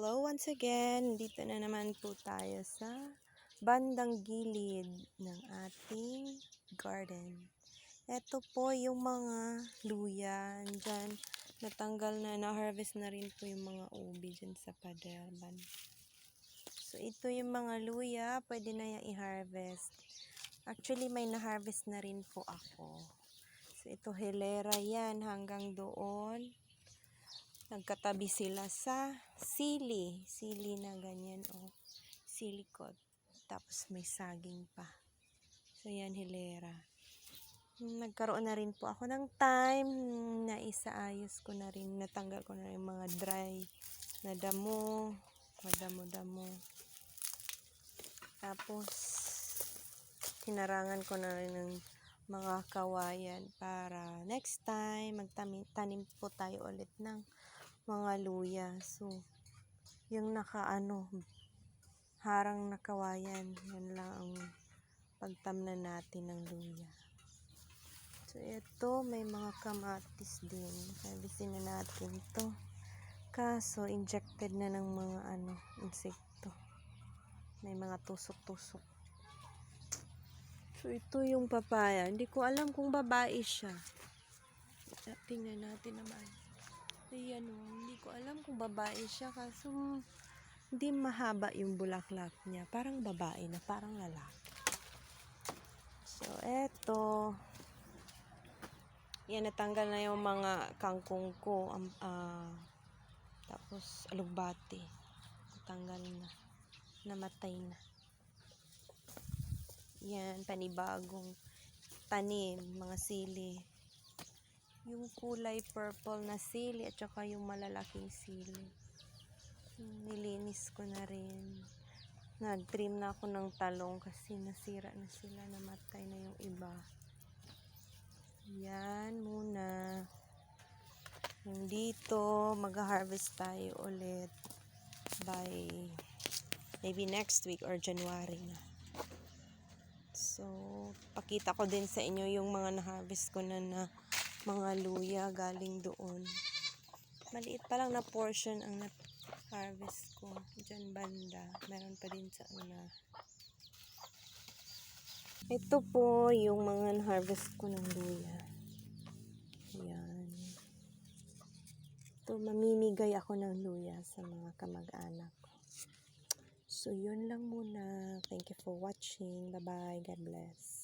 Hello once again. Dito na naman po tayo sa bandang gilid ng ating garden. Ito po yung mga luya. Diyan, natanggal na, na-harvest na rin po yung mga ubi dyan sa paderban. So, ito yung mga luya. Pwede na yung i-harvest. Actually, may na-harvest na rin po ako. So, ito hilera yan hanggang doon. Nagkatabi sila sa sili. Sili na ganyan o silikot. Tapos may saging pa. So yan hilera. Nagkaroon na rin po ako ng time na isaayos ko na rin. Natanggal ko na rin mga dry na damo. Madamo-damo. Tapos hinarangan ko na rin ng mga kawayan para next time magtanim po tayo ulit ng mga luya. So, yung nakaano, harang na kawayan, yan lang ang pagtamnan natin ng luya. So, ito, may mga kamatis din. Harvestin na natin to. Kaso, injected na ng mga ano, insekto. May mga tusok-tusok. So, ito yung papaya. Hindi ko alam kung babae siya. Tingnan natin naman. Ayan o, hindi ko alam kung babae siya kaso hindi mahaba yung bulaklak niya. Parang babae na, parang lalaki. So, eto. Yan, natanggal na yung mga kangkong ko. Um, ah, tapos, alugbati. Natanggal na. Namatay na. Yan, panibagong tanim, mga sili yung kulay purple na sili at saka yung malalaking sili. Nilinis ko na rin. Nag-trim na ako ng talong kasi nasira na sila, namatay na yung iba. Yan muna. Yung dito, mag-harvest tayo ulit by maybe next week or January na. So, pakita ko din sa inyo yung mga na-harvest ko na na mga luya galing doon. Maliit pa lang na portion ang na-harvest ko. Diyan banda. Meron pa din sa una. Ito po yung mga na-harvest ko ng luya. Ayan. Ito, mamimigay ako ng luya sa mga kamag-anak ko. So, yun lang muna. Thank you for watching. Bye-bye. God bless.